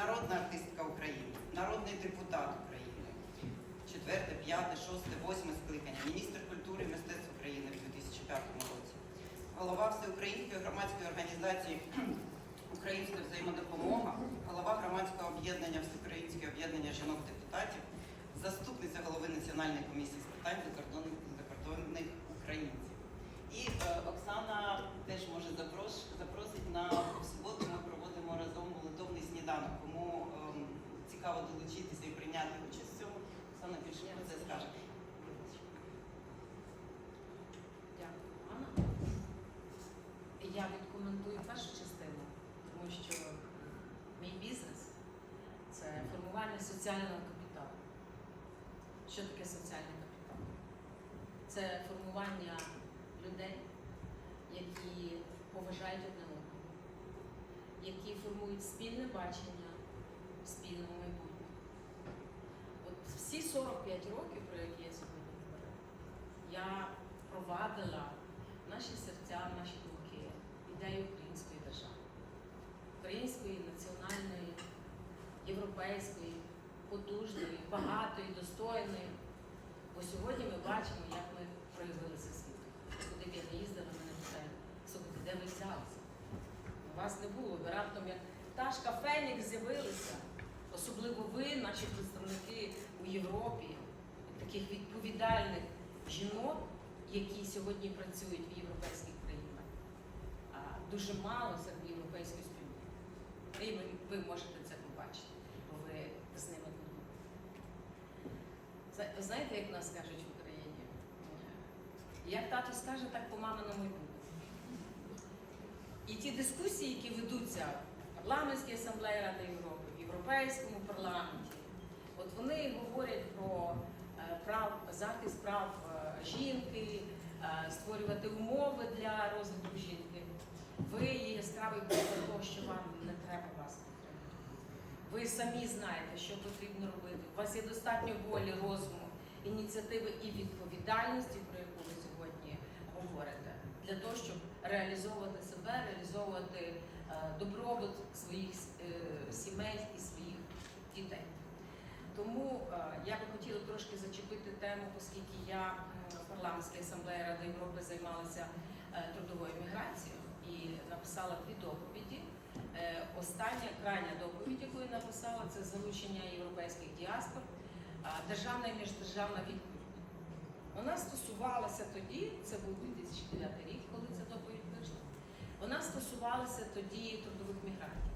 народна артистка України, народний депутат України, четверте, п'яте, шосте, восьме скликання, міністр культури і мистецтв України в 2005 році, голова Всеукраїнської громадської організації Українська взаємодопомога, голова громадського об'єднання Всеукраїнське об'єднання жінок-депутатів, заступниця голови Національної комісії з питань закордонних, українців. І е, Оксана теж може запрош, запросить на суботу. Проводимо разом молитовний сніданок. Кому ем, цікаво долучитися і прийняти участь в цьому, Оксана більше про це скаже. Дякую, Анна. Я відкоментую першу частину, тому що мій бізнес це формування соціального капіталу. Що таке соціальний капітал? Це формування людей, спільне бачення спільного майбутнього. От всі 45 років, про які я сьогодні говорю, я провадила наші серця, наші думки ідею української держави, української національної, європейської, потужної, багатої, достойної. Бо сьогодні ми бачимо, як ми проявилися світу. Куди б я не їздила, мене питають, слухайте, де ви взялися? У вас не було, ви раптом як пташка Фенікс з'явилися. Особливо ви, наші представники у Європі, таких відповідальних жінок, які сьогодні працюють в європейських країнах. Дуже мало серед європейської спільноти. І ви, ви можете це побачити, бо ви з ними. Зна- Знаєте, як нас кажуть в Україні? Як тато скаже, так по маминому й буде. І ті дискусії, які ведуться парламентській асамблеї Ради Європи, в Європейському парламенті, от вони говорять про е, прав, захист прав е, жінки, е, створювати умови для розвитку жінки. Ви є яскравий приклад того, що вам не треба вас підтримати. Ви самі знаєте, що потрібно робити. У вас є достатньо волі, розуму, ініціативи і відповідальності, про яку ви сьогодні говорите, для того, щоб реалізовувати себе, реалізовувати добробут своїх е, сімей і своїх дітей. Тому е, я би хотіла трошки зачепити тему, оскільки я в парламентській асамблеї Ради Європи займалася е, трудовою міграцією і написала дві доповіді. Е, Остання крайня доповідь, яку я написала, це залучення європейських діаспор, державна і міждержавна відповідь. Вона стосувалася тоді, це був 2009 рік, коли ця доповідь стосувалася тоді трудових мігрантів.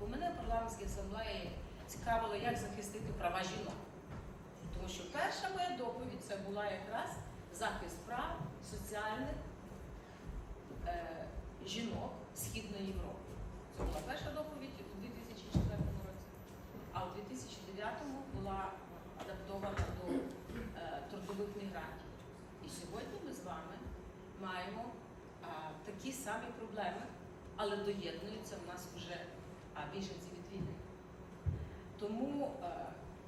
Бо мене в парламентській асамблеї цікавило, як захистити права жінок. Тому що перша моя доповідь це була якраз захист прав соціальних е, жінок Східної Європи. Це була перша доповідь у 2004 році, а у 2009 була адаптована до е, трудових мігрантів. І сьогодні ми з вами маємо а, такі самі проблеми, але доєднуються в нас вже біженці від війни. Тому е,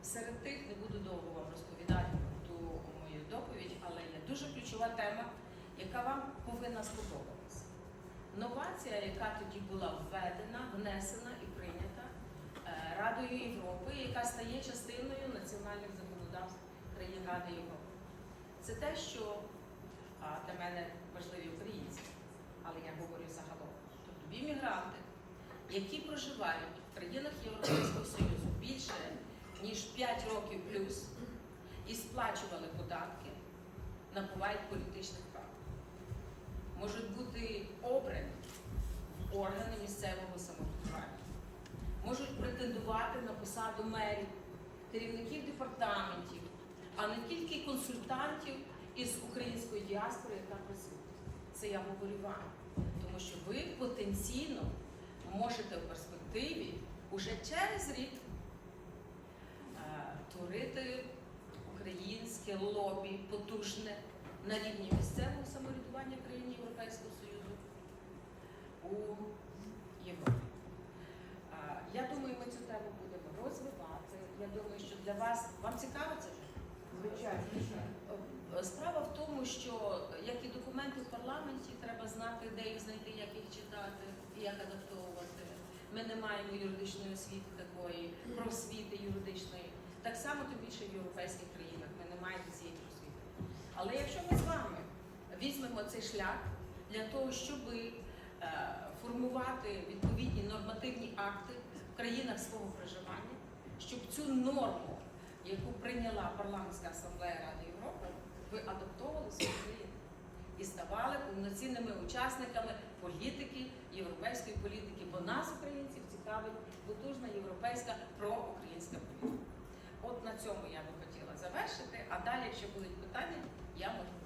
серед тих не буду довго вам розповідати ту мою доповідь, але є дуже ключова тема, яка вам повинна сподобатися. Новація, яка тоді була введена, внесена і прийнята е, Радою Європи, яка стає частиною національних законодавств країн Ради Європи. Це те, що для мене важливі українці, але я говорю загалом. Мігранти, які проживають в країнах Європейського Союзу більше ніж 5 років плюс і сплачували податки, набувають політичних прав. Можуть бути обрані органи місцевого самоврядування, можуть претендувати на посаду мерів, керівників департаментів, а не тільки консультантів із української діаспори, яка присутня. Це я говорю вам, тому що ви потенційно можете в перспективі уже через рік е, творити українське лобі потужне на рівні місцевого самоврядування країн Європейського Союзу у Європі. Е, Я думаю, ми цю тему будемо розвивати. Я думаю, що для вас вам цікаво це? Е, Справа в тому, що як і документи в парламенті, треба знати, де їх знайти, як їх читати, як адаптовувати. ми не маємо юридичної освіти такої, просвіти юридичної. Так само тим більше в європейських країнах ми не маємо цієї просвіти. Але якщо ми з вами візьмемо цей шлях для того, щоб формувати відповідні нормативні акти в країнах свого проживання, щоб цю норму, прийняла парламентська асамблея Ради Європи, ви адаптовували свою країну і ставали повноцінними учасниками політики, європейської політики, бо нас, українців, цікавить потужна європейська проукраїнська політика. От на цьому я би хотіла завершити, а далі, якщо будуть питання, я можу